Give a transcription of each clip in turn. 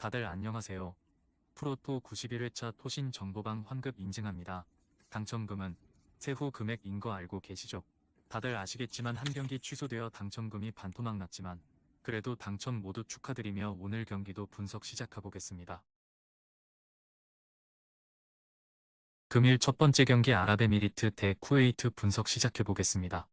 다들 안녕하세요. 프로토 91회차 토신 정보방 환급 인증합니다. 당첨금은 세후 금액인 거 알고 계시죠? 다들 아시겠지만 한 경기 취소되어 당첨금이 반토막 났지만 그래도 당첨 모두 축하드리며 오늘 경기도 분석 시작해보겠습니다. 금일 첫 번째 경기 아랍에미리트 대 쿠웨이트 분석 시작해보겠습니다.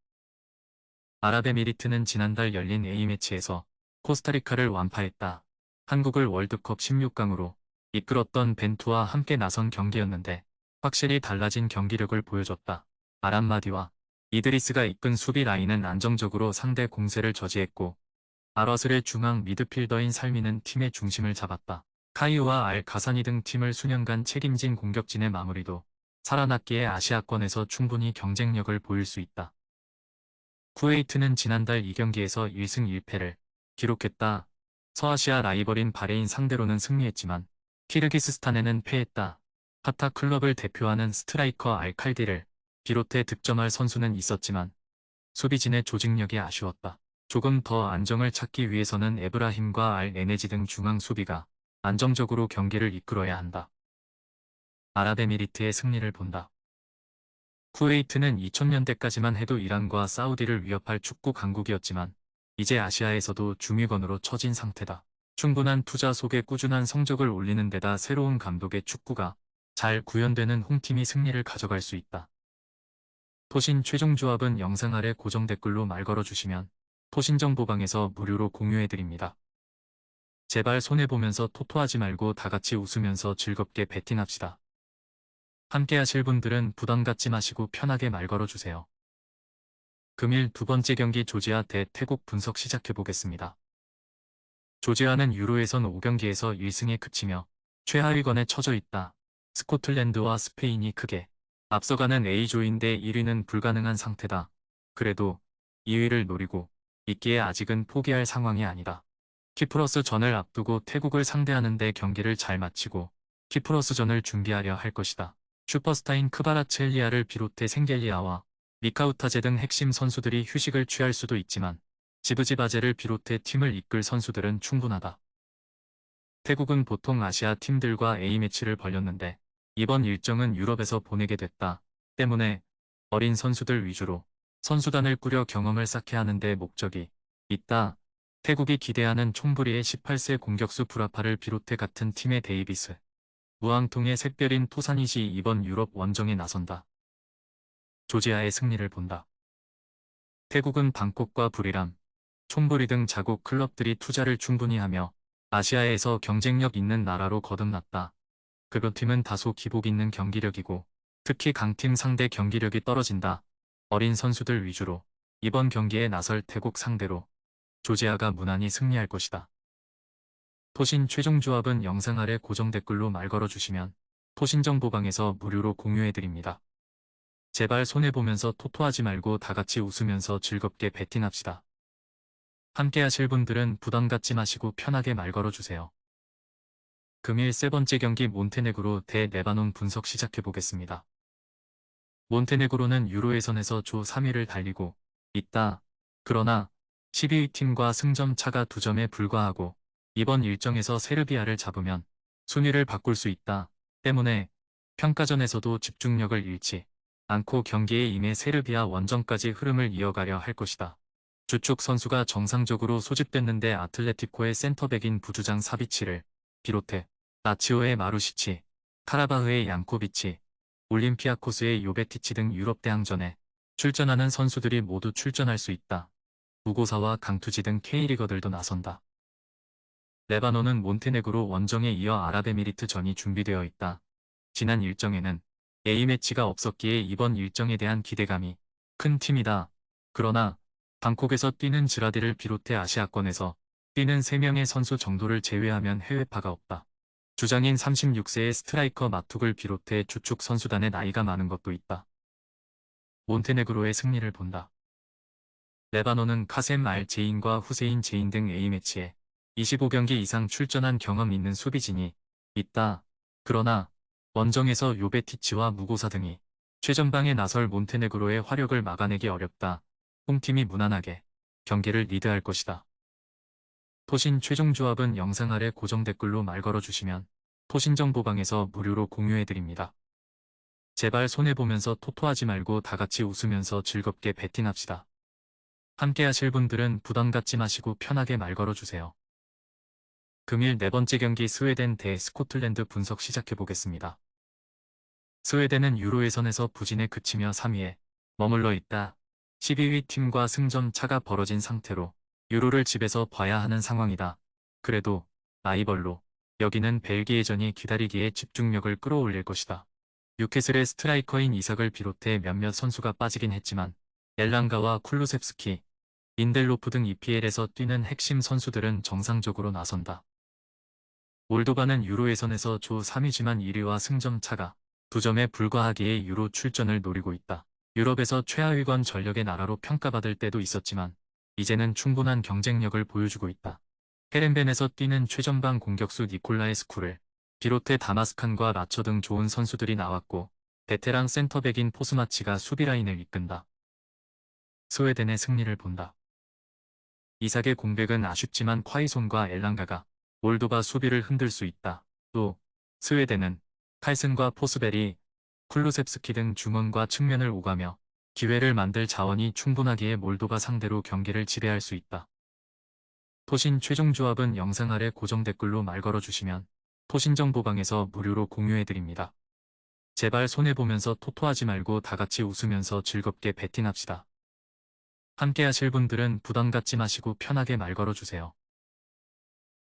아랍에미리트는 지난달 열린 A매치에서 코스타리카를 완파했다. 한국을 월드컵 16강으로 이끌었던 벤투와 함께 나선 경기였는데 확실히 달라진 경기력을 보여줬다. 아람마디와 이드리스가 이끈 수비 라인은 안정적으로 상대 공세를 저지했고 아러슬의 중앙 미드필더인 살미는 팀의 중심을 잡았다. 카이우와 알 가사니 등 팀을 수년간 책임진 공격진의 마무리도 살아났기에 아시아권에서 충분히 경쟁력을 보일 수 있다. 쿠웨이트는 지난달 2경기에서 1승 1패를 기록했다. 서아시아 라이벌인 바레인 상대로는 승리했지만 키르기스스탄에는 패했다. 파타 클럽을 대표하는 스트라이커 알칼디를 비롯해 득점할 선수는 있었지만 수비진의 조직력이 아쉬웠다. 조금 더 안정을 찾기 위해서는 에브라힘과 알 에네지 등 중앙 수비가 안정적으로 경기를 이끌어야 한다. 아랍에미리트의 승리를 본다. 쿠웨이트는 2000년대까지만 해도 이란과 사우디를 위협할 축구 강국이었지만 이제 아시아에서도 중위권으로 처진 상태다. 충분한 투자 속에 꾸준한 성적을 올리는 데다 새로운 감독의 축구가 잘 구현되는 홈팀이 승리를 가져갈 수 있다. 토신 최종 조합은 영상 아래 고정 댓글로 말 걸어주시면 토신 정보방에서 무료로 공유해드립니다. 제발 손해보면서 토토하지 말고 다같이 웃으면서 즐겁게 베팅합시다. 함께 하실 분들은 부담 갖지 마시고 편하게 말 걸어주세요. 금일 두 번째 경기 조지아 대 태국 분석 시작해보겠습니다. 조지아는 유로에선 5경기에서 1승에 그치며 최하위권에 처져 있다. 스코틀랜드와 스페인이 크게 앞서가는 A조인데 1위는 불가능한 상태다. 그래도 2위를 노리고 있기에 아직은 포기할 상황이 아니다. 키프러스 전을 앞두고 태국을 상대하는데 경기를 잘 마치고 키프러스 전을 준비하려 할 것이다. 슈퍼스타인 크바라첼리아를 비롯해 생겔리아와 미카우타제 등 핵심 선수들이 휴식을 취할 수도 있지만 지브지바제를 비롯해 팀을 이끌 선수들은 충분하다. 태국은 보통 아시아 팀들과 A매치를 벌였는데 이번 일정은 유럽에서 보내게 됐다. 때문에 어린 선수들 위주로 선수단을 꾸려 경험을 쌓게 하는 데 목적이 있다. 태국이 기대하는 총부리의 18세 공격수 브라파를 비롯해 같은 팀의 데이비스, 무앙통의 샛별인 토사닛이 이번 유럽 원정에 나선다. 조지아의 승리를 본다. 태국은 방콕과 부리람, 촌부리 등 자국 클럽들이 투자를 충분히 하며 아시아에서 경쟁력 있는 나라로 거듭났다. 그것 팀은 다소 기복 있는 경기력이고 특히 강팀 상대 경기력이 떨어진다. 어린 선수들 위주로 이번 경기에 나설 태국 상대로 조지아가 무난히 승리할 것이다. 토신 최종 조합은 영상 아래 고정 댓글로 말 걸어주시면 토신 정보방에서 무료로 공유해드립니다. 제발 손해보면서 토토하지 말고 다같이 웃으면서 즐겁게 베팅합시다. 함께 하실 분들은 부담 갖지 마시고 편하게 말 걸어주세요. 금일 세 번째 경기 몬테네그로 대 레바논 분석 시작해보겠습니다. 몬테네그로는 유로 예선에서 조 3위를 달리고 있다. 그러나 12위 팀과 승점 차가 2점에 불과하고 이번 일정에서 세르비아를 잡으면 순위를 바꿀 수 있다. 때문에 평가전에서도 집중력을 잃지 않고 경기에 임해 세르비아 원정까지 흐름을 이어가려 할 것이다. 주축 선수가 정상적으로 소집됐는데 아틀레티코의 센터백인 부주장 사비치를 비롯해 나치오의 마루시치, 카라바흐의 양코비치, 올림피아코스의 요베티치 등 유럽 대항전에 출전하는 선수들이 모두 출전할 수 있다. 무고사와 강투지 등 K리거들도 나선다. 레바논은 몬테네그로 원정에 이어 아랍에미리트 전이 준비되어 있다. 지난 일정에는 A매치가 없었기에 이번 일정에 대한 기대감이 큰 팀이다. 그러나 방콕에서 뛰는 지라디를 비롯해 아시아권에서 뛰는 3명의 선수 정도를 제외하면 해외파가 없다. 주장인 36세의 스트라이커 마툭을 비롯해 주축 선수단의 나이가 많은 것도 있다. 몬테네그로의 승리를 본다. 레바논은 카셈 알 제인과 후세인 제인 등 A매치에 25경기 이상 출전한 경험 있는 수비진이 있다. 그러나 원정에서 요베티치와 무고사 등이 최전방에 나설 몬테네그로의 화력을 막아내기 어렵다. 홈팀이 무난하게 경기를 리드할 것이다. 토신 최종 조합은 영상 아래 고정 댓글로 말 걸어주시면 토신 정보방에서 무료로 공유해드립니다. 제발 손해보면서 토토하지 말고 다같이 웃으면서 즐겁게 베팅합시다. 함께 하실 분들은 부담 갖지 마시고 편하게 말 걸어주세요. 금일 네 번째 경기 스웨덴 대 스코틀랜드 분석 시작해보겠습니다. 스웨덴은 유로 예선에서 부진에 그치며 3위에 머물러 있다. 12위 팀과 승점 차가 벌어진 상태로 유로를 집에서 봐야 하는 상황이다. 그래도 라이벌로 여기는 벨기에전이 기다리기에 집중력을 끌어올릴 것이다. 뉴캐슬의 스트라이커인 이삭을 비롯해 몇몇 선수가 빠지긴 했지만 엘랑가와 쿨루셉스키, 인델로프 등 EPL에서 뛰는 핵심 선수들은 정상적으로 나선다. 몰도바는 유로 예선에서 조 3위지만 1위와 승점 차가 2점에 불과하기에 유로 출전을 노리고 있다. 유럽에서 최하위권 전력의 나라로 평가받을 때도 있었지만 이제는 충분한 경쟁력을 보여주고 있다. 헤렌벤에서 뛰는 최전방 공격수 니콜라에스쿠를 비롯해 다마스칸과 라처 등 좋은 선수들이 나왔고 베테랑 센터백인 포스마치가 수비라인을 이끈다. 스웨덴의 승리를 본다. 이삭의 공백은 아쉽지만 콰이손과 엘랑가가 몰도바 수비를 흔들 수 있다. 또 스웨덴은 칼슨과 포스벨이 쿨루셉스키 등 중원과 측면을 오가며 기회를 만들 자원이 충분하기에 몰도바 상대로 경기를 지배할 수 있다. 토신 최종 조합은 영상 아래 고정 댓글로 말 걸어주시면 토신 정보방에서 무료로 공유해드립니다. 제발 손해보면서 토토하지 말고 다같이 웃으면서 즐겁게 베팅합시다. 함께 하실 분들은 부담 갖지 마시고 편하게 말 걸어주세요.